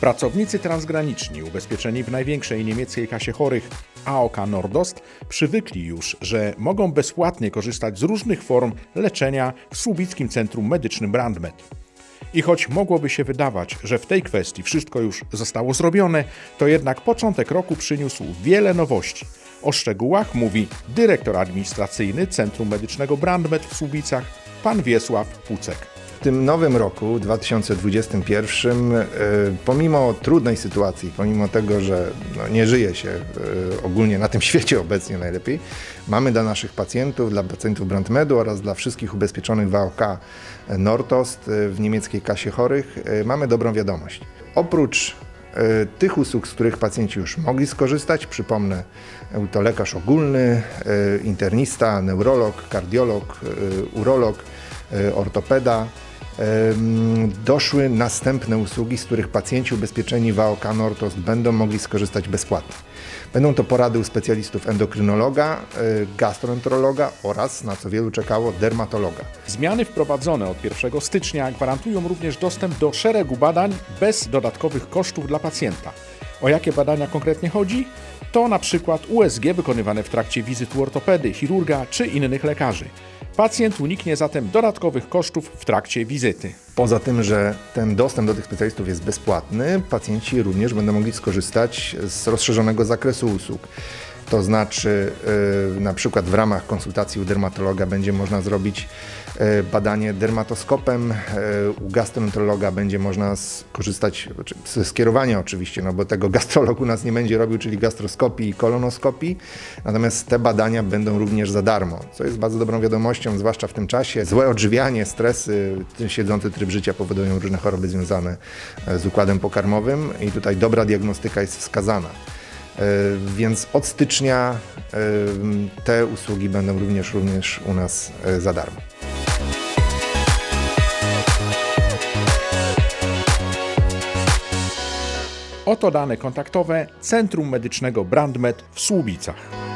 Pracownicy transgraniczni ubezpieczeni w największej niemieckiej kasie chorych AOK Nordost przywykli już, że mogą bezpłatnie korzystać z różnych form leczenia w Słubickim Centrum Medycznym Brandmed. I choć mogłoby się wydawać, że w tej kwestii wszystko już zostało zrobione, to jednak początek roku przyniósł wiele nowości. O szczegółach mówi dyrektor administracyjny Centrum Medycznego Brandmed w Słubicach, pan Wiesław Pucek. Tym nowym roku, 2021, e, pomimo trudnej sytuacji, pomimo tego, że no, nie żyje się e, ogólnie na tym świecie obecnie najlepiej, mamy dla naszych pacjentów, dla pacjentów Brandmedu oraz dla wszystkich ubezpieczonych w AOK e, w niemieckiej kasie chorych, mamy dobrą wiadomość. Oprócz tych usług, z których pacjenci już mogli skorzystać, przypomnę, to lekarz ogólny, internista, neurolog, kardiolog, urolog, ortopeda, doszły następne usługi, z których pacjenci ubezpieczeni w AOK Nordost będą mogli skorzystać bezpłatnie. Będą to porady u specjalistów endokrynologa, y, gastroenterologa oraz, na co wielu czekało, dermatologa. Zmiany wprowadzone od 1 stycznia gwarantują również dostęp do szeregu badań bez dodatkowych kosztów dla pacjenta. O jakie badania konkretnie chodzi? To na przykład USG wykonywane w trakcie wizyt ortopedy, chirurga czy innych lekarzy. Pacjent uniknie zatem dodatkowych kosztów w trakcie wizyty. Poza tym, że ten dostęp do tych specjalistów jest bezpłatny, pacjenci również będą mogli skorzystać z rozszerzonego zakresu usług. To znaczy, y, na przykład w ramach konsultacji u dermatologa będzie można zrobić y, badanie dermatoskopem, y, u gastroenterologa będzie można skorzystać ze skierowania oczywiście, no bo tego gastrolog u nas nie będzie robił, czyli gastroskopii i kolonoskopii, natomiast te badania będą również za darmo, co jest bardzo dobrą wiadomością, zwłaszcza w tym czasie. Złe odżywianie, stresy, siedzący tryb życia powodują różne choroby związane e, z układem pokarmowym i tutaj dobra diagnostyka jest wskazana. E, Więc od stycznia e, te usługi będą również, również u nas e, za darmo. Oto dane kontaktowe Centrum Medycznego Brandmed w Słubicach.